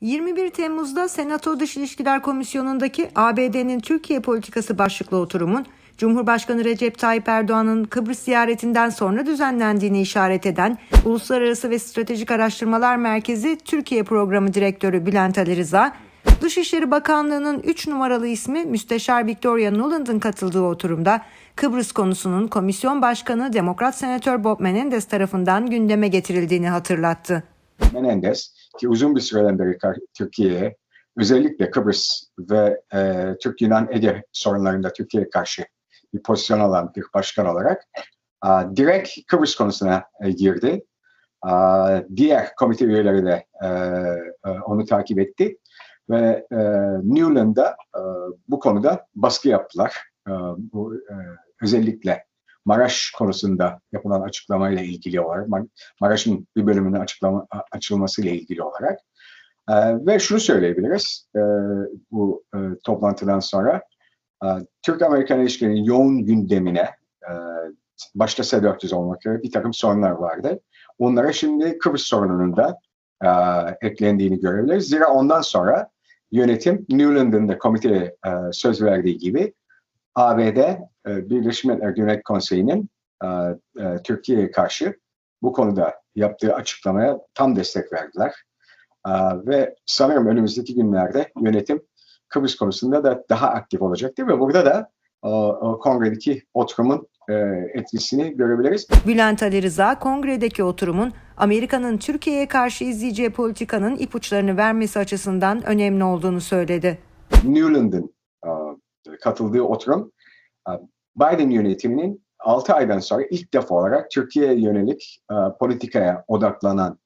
21 Temmuz'da Senato Dış İlişkiler Komisyonu'ndaki ABD'nin Türkiye politikası başlıklı oturumun Cumhurbaşkanı Recep Tayyip Erdoğan'ın Kıbrıs ziyaretinden sonra düzenlendiğini işaret eden Uluslararası ve Stratejik Araştırmalar Merkezi Türkiye Programı Direktörü Bülent Ali Rıza, Dışişleri Bakanlığı'nın 3 numaralı ismi Müsteşar Victoria Nuland'ın katıldığı oturumda Kıbrıs konusunun Komisyon Başkanı Demokrat Senatör Bob Menendez tarafından gündeme getirildiğini hatırlattı. Menendez ki uzun bir süreden beri Türkiye'ye özellikle Kıbrıs ve e, Türk-Yunan-Ege sorunlarında Türkiye'ye karşı bir pozisyon alan bir başkan olarak a, direkt Kıbrıs konusuna e, girdi. A, diğer komite üyeleri de e, e, onu takip etti ve e, Newland'a e, bu konuda baskı yaptılar. E, bu e, özellikle Maraş konusunda yapılan açıklamayla ilgili olarak Mar- Maraş'ın bir bölümünün açıklama, açılmasıyla ilgili olarak. Ee, ve şunu söyleyebiliriz e, bu e, toplantıdan sonra. e, Türk-Amerikan ilişkilerinin yoğun gündemine e, başta S-400 olmak üzere bir takım sorunlar vardı. Onlara şimdi Kıbrıs sorununun da e, eklendiğini görebiliriz. Zira ondan sonra yönetim Newland'ın da komiteye e, söz verdiği gibi ABD e, Birleşmiş Milletler Güvenlik Konseyi'nin e, e, Türkiye'ye karşı bu konuda yaptığı açıklamaya tam destek verdiler. E, ve sanırım önümüzdeki günlerde yönetim Kıbrıs konusunda da daha aktif olacaktır ve burada da o, o kongredeki oturumun e, etkisini görebiliriz. Bülent Ali Rıza, kongredeki oturumun Amerika'nın Türkiye'ye karşı izleyeceği politikanın ipuçlarını vermesi açısından önemli olduğunu söyledi. E, katıldığı oturum e, Biden yönetiminin 6 aydan sonra ilk defa olarak Türkiye'ye yönelik e, politikaya odaklanan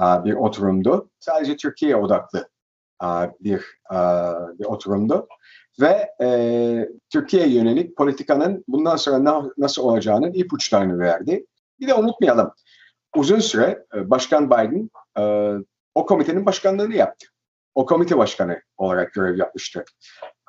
e, bir oturumdu. Sadece Türkiye'ye odaklı e, bir, e, bir oturumdu. Ve e, Türkiye'ye yönelik politikanın bundan sonra na- nasıl olacağının ipuçlarını verdi. Bir de unutmayalım, uzun süre e, Başkan Biden e, o komitenin başkanlığını yaptı. O komite başkanı olarak görev yapmıştı.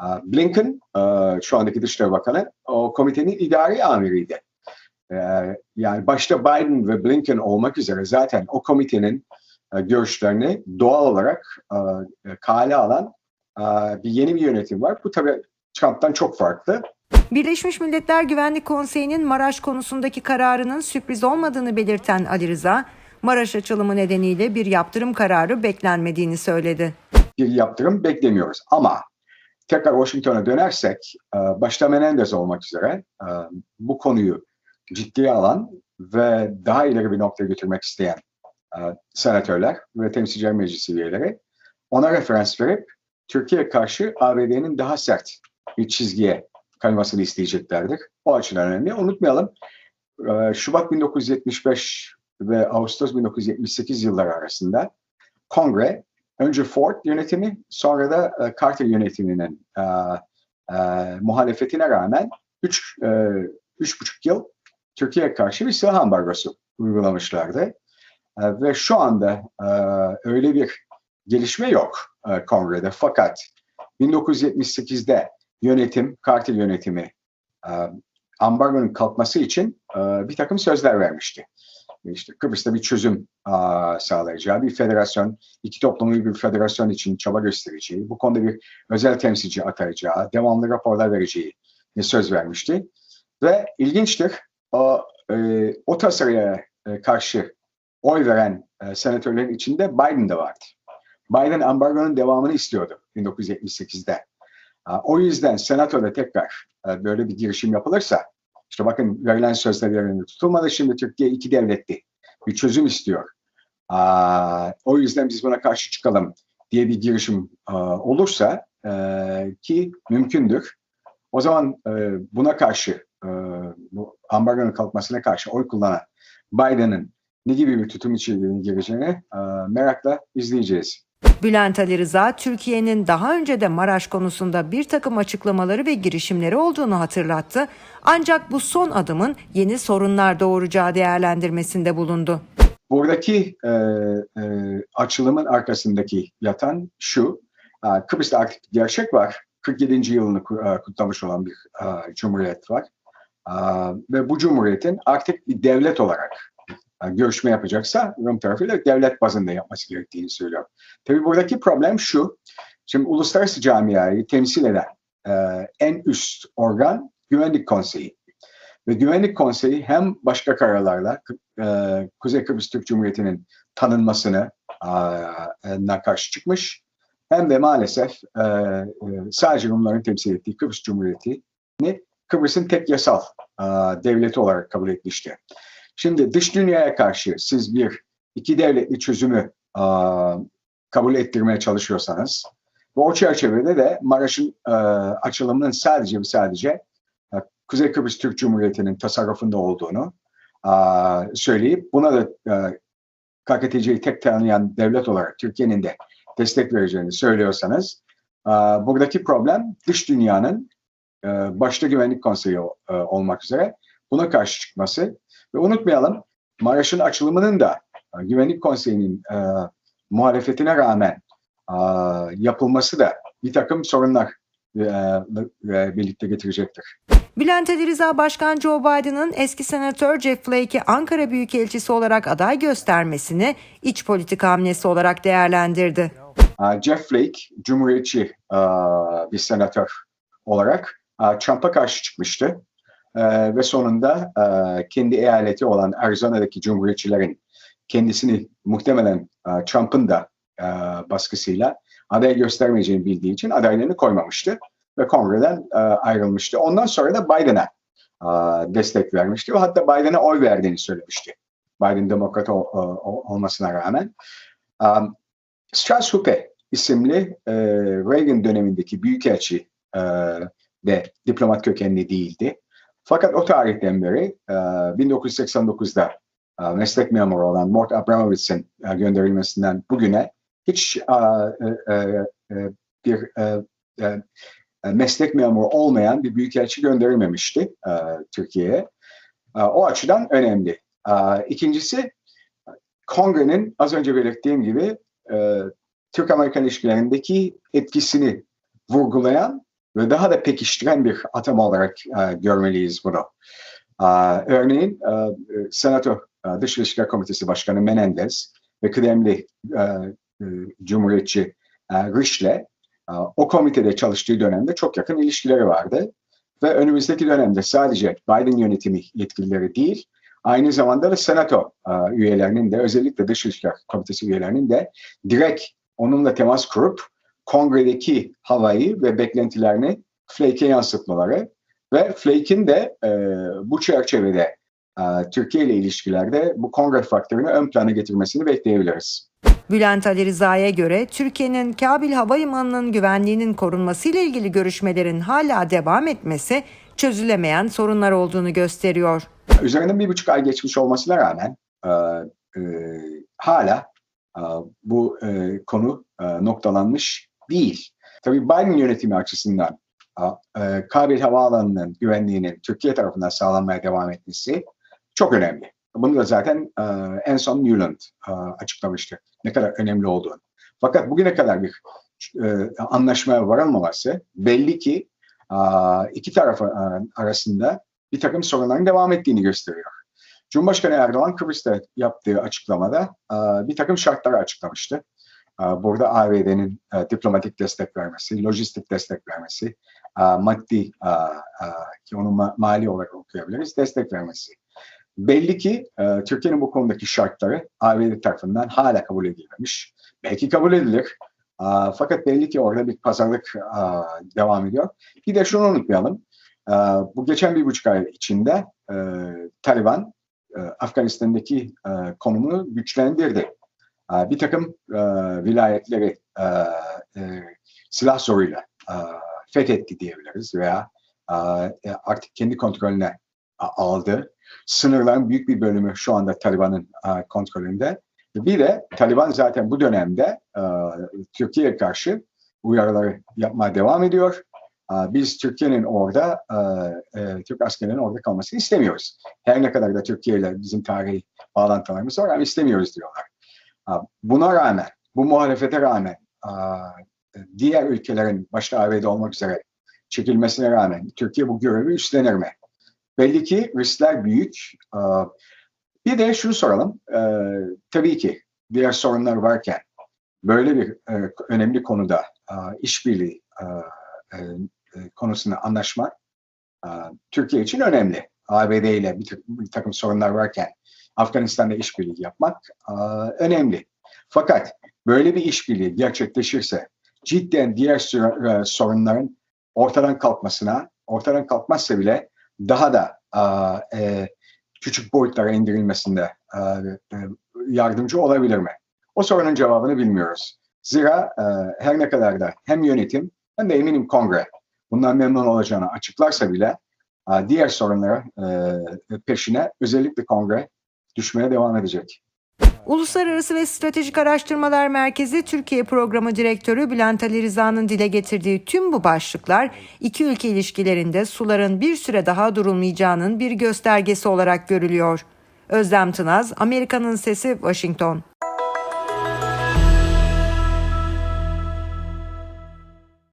E, Blinken, e, şu andaki Dışişleri Bakanı, o komitenin idari amiriydi. E, Yani başta Biden ve Blinken olmak üzere zaten o komitenin e, görüşlerini doğal olarak e, kale alan bir yeni bir yönetim var. Bu tabii Trump'tan çok farklı. Birleşmiş Milletler Güvenlik Konseyi'nin Maraş konusundaki kararının sürpriz olmadığını belirten Ali Rıza, Maraş açılımı nedeniyle bir yaptırım kararı beklenmediğini söyledi. bir yaptırım beklemiyoruz. Ama tekrar Washington'a dönersek, e, başta Menendez olmak üzere e, bu konuyu ciddiye alan ve daha ileri bir noktaya götürmek isteyen e, senatörler ve temsilciler meclisi üyeleri ona referans verip Türkiye karşı ABD'nin daha sert bir çizgiye kaymasını isteyeceklerdir. O açıdan önemli. Unutmayalım, Şubat 1975 ve Ağustos 1978 yılları arasında Kongre önce Ford yönetimi sonra da e, Carter yönetiminin e, e, muhalefetine rağmen 3 e, üç buçuk yıl Türkiye'ye karşı bir silah ambargosu uygulamışlardı. E, ve şu anda e, öyle bir gelişme yok e, kongrede. Fakat 1978'de yönetim, Carter yönetimi e, ambargonun kalkması için e, bir takım sözler vermişti. İşte Kıbrıs'ta bir çözüm e, sağlayacağı, bir federasyon, iki toplumu bir federasyon için çaba göstereceği, bu konuda bir özel temsilci atayacağı, devamlı raporlar vereceği söz vermişti. Ve ilginçtir, o, e, o tasarıya e, karşı oy veren e, senatörlerin içinde Biden de vardı. Biden ambargonun devamını istiyordu 1978'de. Ha, O yüzden senatoda tekrar e, böyle bir girişim yapılırsa, işte bakın verilen sözler yerinde tutulmadı, şimdi Türkiye iki devletli bir çözüm istiyor. Aa, o yüzden biz buna karşı çıkalım diye bir girişim e, olursa e, ki mümkündür. O zaman e, buna karşı, e, bu ambargonun kalkmasına karşı oy kullanan Biden'ın ne gibi bir tutum içeriğine gireceğini e, merakla izleyeceğiz. Bülent Ali Rıza, Türkiye'nin daha önce de Maraş konusunda bir takım açıklamaları ve girişimleri olduğunu hatırlattı. Ancak bu son adımın yeni sorunlar doğuracağı değerlendirmesinde bulundu. Buradaki e, e, açılımın arkasındaki yatan şu, e, Kıbrıs'ta artık gerçek var. 47. yılını e, kutlamış olan bir e, cumhuriyet var. E, ve bu cumhuriyetin artık bir devlet olarak görüşme yapacaksa Rum tarafıyla devlet bazında yapması gerektiğini söylüyor. Tabii buradaki problem şu. Şimdi uluslararası camiayı temsil eden e, en üst organ Güvenlik Konseyi. Ve Güvenlik Konseyi hem başka kararlarla e, Kuzey Kıbrıs Türk Cumhuriyeti'nin tanınmasını e, karşı çıkmış hem de maalesef e, e, sadece Rumların temsil ettiği Kıbrıs Cumhuriyeti'ni Kıbrıs'ın tek yasal e, devleti olarak kabul etmişti. Şimdi dış dünyaya karşı siz bir iki devletli çözümü e, kabul ettirmeye çalışıyorsanız ve o çerçevede de Maraş'ın e, açılımının sadece ve sadece e, Kuzey Kıbrıs Türk Cumhuriyeti'nin tasarrufunda olduğunu e, söyleyip buna da e, KKTC'yi tek tanıyan devlet olarak Türkiye'nin de destek vereceğini söylüyorsanız e, buradaki problem dış dünyanın e, başta Güvenlik Konseyi e, olmak üzere buna karşı çıkması ve unutmayalım Maraş'ın açılımının da e, Güvenlik Konseyi'nin e, muhalefetine rağmen e, yapılması da bir takım sorunlar e, e, birlikte getirecektir. Bülent Ali Rıza Başkan Joe Biden'ın eski senatör Jeff Flake'i Ankara Büyükelçisi olarak aday göstermesini iç politika hamlesi olarak değerlendirdi. Jeff Flake, Cumhuriyetçi bir senatör olarak Trump'a karşı çıkmıştı. Uh, ve sonunda uh, kendi eyaleti olan Arizona'daki Cumhuriyetçilerin kendisini muhtemelen uh, Trump'ın da uh, baskısıyla aday göstermeyeceğini bildiği için adaylarını koymamıştı ve kongreden uh, ayrılmıştı. Ondan sonra da Biden'a uh, destek vermişti ve hatta Biden'a oy verdiğini söylemişti. Biden demokrat ol, ol, olmasına rağmen. Um, Strauss Huppe isimli e, Reagan dönemindeki büyükelçi e, de diplomat kökenli değildi. Fakat o tarihten beri e, 1989'da e, meslek memuru olan Mort Abramowitz'in e, gönderilmesinden bugüne hiç e, e, e, bir e, e, meslek memuru olmayan bir büyükelçi gönderilmemişti e, Türkiye'ye. E, o açıdan önemli. E, ikincisi, kongrenin az önce belirttiğim gibi e, Türk-Amerikan ilişkilerindeki etkisini vurgulayan ve daha da pekiştiren bir atam olarak e, görmeliyiz bunu. E, örneğin e, Senato e, Dış İlişkiler Komitesi Başkanı Menendez ve kıdemli e, e, Cumhuriyetçi e, Riş'le e, o komitede çalıştığı dönemde çok yakın ilişkileri vardı. Ve önümüzdeki dönemde sadece Biden yönetimi yetkilileri değil, aynı zamanda da Senato e, üyelerinin de özellikle Dış İlişkiler Komitesi üyelerinin de direkt onunla temas kurup kongredeki havayı ve beklentilerini Flake'e yansıtmaları ve Flake'in de e, bu çerçevede e, Türkiye ile ilişkilerde bu kongre faktörünü ön plana getirmesini bekleyebiliriz. Bülent Ali Rıza'ya göre Türkiye'nin Kabil Havalimanı'nın güvenliğinin korunması ile ilgili görüşmelerin hala devam etmesi çözülemeyen sorunlar olduğunu gösteriyor. Üzerinden bir buçuk ay geçmiş olmasına rağmen e, e, hala e, bu e, konu e, noktalanmış değil. Tabii Biden yönetimi açısından e, Kabil Havaalanı'nın güvenliğinin Türkiye tarafından sağlanmaya devam etmesi çok önemli. Bunu da zaten e, en son Newland e, açıklamıştı ne kadar önemli olduğunu. Fakat bugüne kadar bir anlaşmaya varılmaması belli ki iki taraf arasında bir takım sorunların devam ettiğini gösteriyor. Cumhurbaşkanı Erdoğan Kıbrıs'ta yaptığı açıklamada bir takım şartları açıklamıştı. E, burada ABD'nin e, diplomatik destek vermesi, lojistik destek vermesi, maddi ki onu mali olarak okuyabiliriz, destek vermesi. Belli ki Türkiye'nin bu konudaki şartları ABD tarafından hala kabul edilmemiş. Belki kabul edilir. Fakat belli ki orada bir pazarlık devam ediyor. Bir de şunu unutmayalım. Bu geçen bir buçuk ay içinde Taliban Afganistan'daki konumunu güçlendirdi. Bir takım vilayetleri silah zoruyla fethetti diyebiliriz veya artık kendi kontrolüne aldı. Sınırların büyük bir bölümü şu anda Taliban'ın kontrolünde. Bir de Taliban zaten bu dönemde Türkiye'ye karşı uyarıları yapmaya devam ediyor. Biz Türkiye'nin orada, Türk askerinin orada kalmasını istemiyoruz. Her ne kadar da Türkiye ile bizim tarihi bağlantılarımız var ama istemiyoruz diyorlar. Buna rağmen, bu muhalefete rağmen diğer ülkelerin başta ABD olmak üzere çekilmesine rağmen Türkiye bu görevi üstlenir mi? Belli ki riskler büyük. Bir de şunu soralım. E, tabii ki diğer sorunlar varken böyle bir e, önemli konuda e, işbirliği e, e, e, konusunda anlaşmak e, Türkiye için önemli. ABD ile bir takım sorunlar varken Afganistan'da işbirliği yapmak önemli. Fakat böyle bir işbirliği gerçekleşirse cidden diğer e, sorunların ortadan kalkmasına, ortadan kalkmazsa bile daha da e, küçük boyutlara indirilmesinde e, yardımcı olabilir mi? O sorunun cevabını bilmiyoruz. Zira her ne kadar da hem yönetim hem de eminim kongre bundan memnun olacağını açıklarsa bile diğer sorunlara peşine özellikle kongre düşmeye devam edecek. Uluslararası ve Stratejik Araştırmalar Merkezi Türkiye Programı Direktörü Bülent Ali Rıza'nın dile getirdiği tüm bu başlıklar iki ülke ilişkilerinde suların bir süre daha durulmayacağının bir göstergesi olarak görülüyor. Özlem Tınaz, Amerika'nın Sesi, Washington.